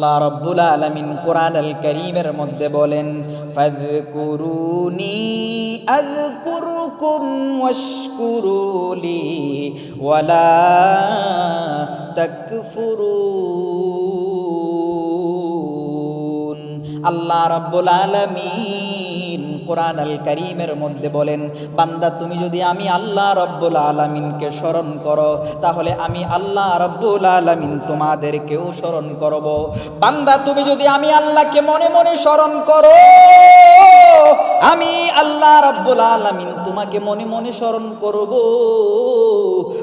আল্লাহ রব্বুল আলমিন কোরআন আল করিমের মধ্যে বলেন, ফাযকুরুনি আযকুরুকুম ওয়াশকুরুলি ওয়ালা তাকফুরুন। আল্লাহ রব্বুল আলমিন কোরআন আল করিমের মধ্যে বলেন, বান্দা, তুমি যদি আমি আল্লাহ রব্বুল আলমিনকে স্মরণ করো, তাহলে আমি আল্লাহ রব্বুল আলমিন তোমাদেরকেও স্মরণ করব। বান্দা, তুমি যদি আমি আল্লাহকে মনে মনে স্মরণ করো, আমি আল্লাহ রব্বুল আলমিন তোমাকে মনে মনে স্মরণ করব।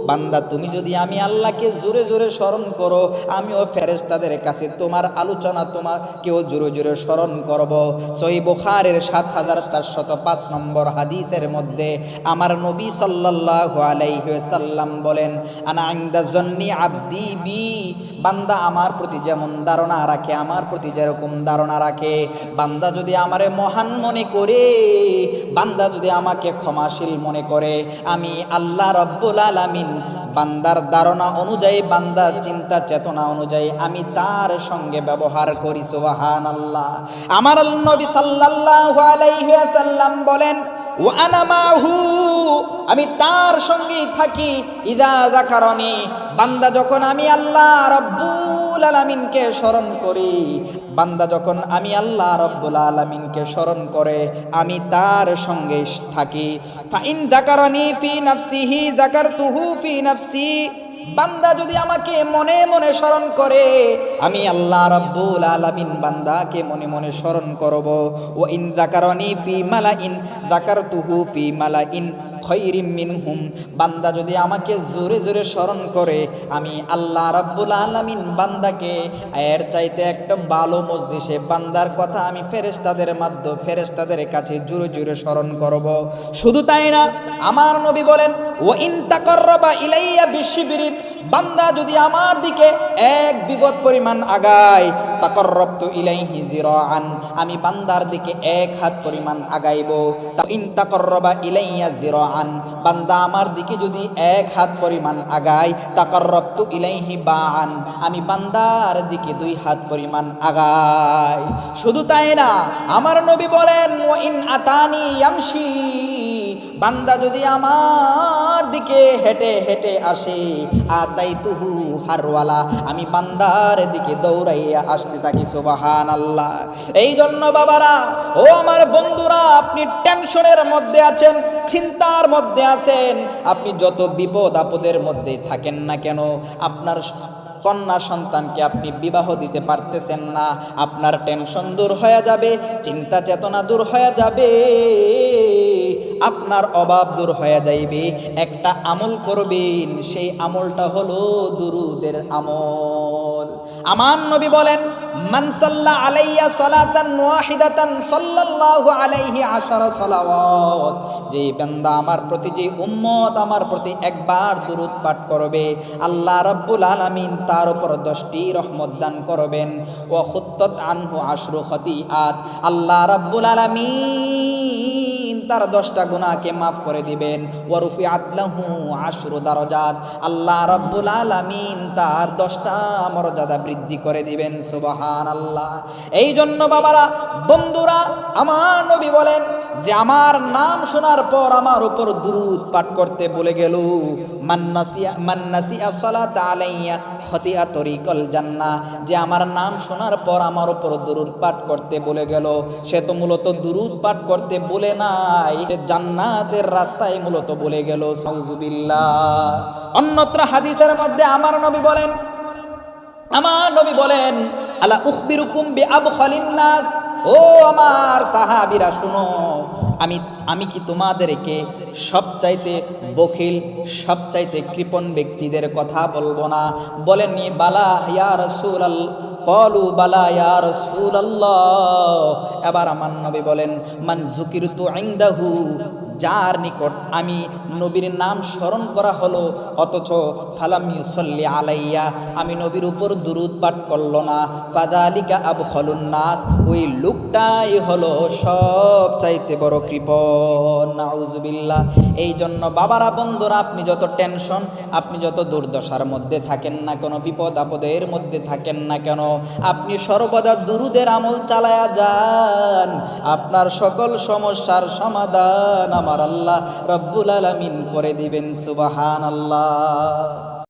বান্দা, তুমি যদি আমি আল্লাহকে জোরে জোরে স্মরণ করো, আমিও ফেরেস্তাদের কাছে তোমার আলোচনা তোমার কেউ জোরে জোরে স্মরণ করব। সই বুখারের সাত হাজার চারশত পাঁচ নম্বর হাদিসের মধ্যে আমার নবী সাল্লাহ আলাইহ সাল্লাম বলেন, আনা আইন্দা জন্নি আব্দি বি বান্দা আমার প্রতি যেমন ধারণা রাখে, আমার প্রতি যেরকম ধারণা রাখে, বান্দা যদি আমারে মহান মনে করে, বান্দা যদি আমাকে ক্ষমাশীল মনে করে, আমি আল্লাহ রব্বুল আলামিন বান্দার ধারণা অনুযায়ী, বান্দার চিন্তা চেতনা অনুযায়ী আমি তার সঙ্গে ব্যবহার করি সুবাহান আল্লাহ আমার নবী সাল্লাল্লাহু আলাইহি ওয়াসাল্লাম বলেন আমি তার সঙ্গেই থাকি, ইদা জাকারনি বান্দা যখন আমি আল্লাহ রব্বুল আলামিনকে স্মরণ করি, বান্দা যখন আমি আল্লাহ রব্বুল আলামিনকে স্মরণ করে, আমি তার সঙ্গে থাকি। ফাইন জাকারনি ফি নাফসিহি জাকারতুহু ফি নাফসি বান্দা যদি আমাকে মনে মনে স্মরণ করে, আমি আল্লাহ রব্বুল আলামিন বান্দাকে মনে মনে স্মরণ করব। ও ইন জাকারনি ফি মালা মালাইন, যাকারতুহু ফি মালাইন খৈরিম মিনহুম। বান্দা যদি আমাকে জোরে জোরে স্মরণ করে, আমি আল্লাহ রাব্বুল আলামিন বান্দাকে, এর চাইতে একটা ভালো মজলিসে বান্দার কথা আমি ফেরেশতাদের মাধ্যমে ফেরেশতাদের কাছে জোরে জোরে স্মরণ করব। শুধু তাই না, আমার নবী বলেন ও ইন তাকাররাবা ইলাইয়া বিশিবিরিন বান্দা যদি আমার দিকে এক বিগত পরিমাণ আগায় তাকররবতু ইলাইহি জিরাআন আমি বান্দার দিকে এক হাত পরিমাণ আগাইব। তা ইন তাকররবা ইলাইয়া জিরাআন বান্দা আমার দিকে যদি এক হাত পরিমাণ আগায়, তাকররবতু ইলাইহি বাআন, আমি বান্দার দিকে দুই হাত পরিমাণ আগাই শুধু তাই না, আমার নবী বলেন ও ইন আতানি ইয়ামশি বান্দা যদি আমার দিকে হেঁটে হেঁটে আসে আর তাই তুহু হারওয়ালা, আমি বান্দার দিকে দৌড়াইয়া আসতে থাকি সুবাহান আল্লাহ এই জন্য বাবারা, ও আমার বন্ধুরা, আপনি টেনশনের মধ্যে আছেন, চিন্তার মধ্যে আছেন, আপনি যত বিপদ আপদের মধ্যে থাকেন না কেন, আপনার কন্যা সন্তানকে আপনি বিবাহ দিতে পারতেছেন না, আপনার টেনশন দূর হয়ে যাবে, চিন্তা চেতনা দূর হয়ে যাবে। আপনার অভাব দূর হয়ে যাইবে। একটা আমল করবেন, সেই আমলটা হলো দুরুদের আমল। আমার নবী বলেন মানসাল্লা আলাইয়া সালাতান ওয়াহিদাতান সাল্লাল্লাহু আলাইহি আশারা সালাওয়াত। যে বান্দা আমার প্রতি, যে উম্মত আমার প্রতি একবার দুরুদ পাঠ করবে, আল্লাহ রাব্বুল আলামিন তার উপর দশটি রহমত দান করবেন। ও খুত্তত আনহু আশরু খতিআত। আল্লাহ রাব্বুল আলামিন তার দশটা গুণাকে মাফ করে দিবেন। ওয়ারুফি আতলাহু আশরু দারজাত। আল্লাহ রাব্বুল আলামিন তার দশটা মর্যাদা বৃদ্ধি করে দিবেন সুবাহান আল্লাহ এই জন্য বাবারা, বন্ধুরা, আমার নবী বলেন যে আমার নাম শোনার পর আমার উপর দুরুদ পাঠ করতে বলে গেল জান্নাহ। যে আমার নাম শোনার পর আমার উপর দুরুদ পাঠ করতে বলে গেল, সে তো মূলত দুরুদ পাঠ করতে বলে নাই জান্নাতের রাস্তায় মূলত বলে গেল সাউজুবিল্লাহ অন্যত্র হাদিসের মধ্যে আমার নবী বলেন, আমার নবী বলেন, আলা উখবিরুকুম বি আবখালিন নাস? ও আমার সাহাবিরা, শুনো আমি আমি কি তোমাদেরকে সবচাইতে বখিল, সবচাইতে কৃপণ ব্যক্তিদের কথা বলব না? বলেননি, বালা ইয়া রসুল কলু বালা ইয়া রাসূলুল্লাহ। এবার আমার নবী বলেন, মান জুকির তু ইনদাহু যার নিকট আমি নবীর নাম স্মরণ করা হলো, অথচ ফালাম ইউসল্লি আলাইয়া, আমি নবীর উপর দুরুদ পাঠ করল না। ফাদালিকা আবু নাস, ওই লোকটাই হলো সব চাইতে বড় কৃপণ। নাউজুবিল্লাহ। এই জন্য বাবারা, বন্ধুরা, আপনি যত টেনশন, আপনি যত দুর্দশার মধ্যে থাকেন না কেন, বিপদ আপদের মধ্যে থাকেন না কেন, আপনি সর্বদা দুরুদের আমল চালায়া যান। আপনার সকল সমস্যার সমাধান আমার আল্লাহ রব্বুল আলমিন করে দিবেন সুবাহান আল্লাহ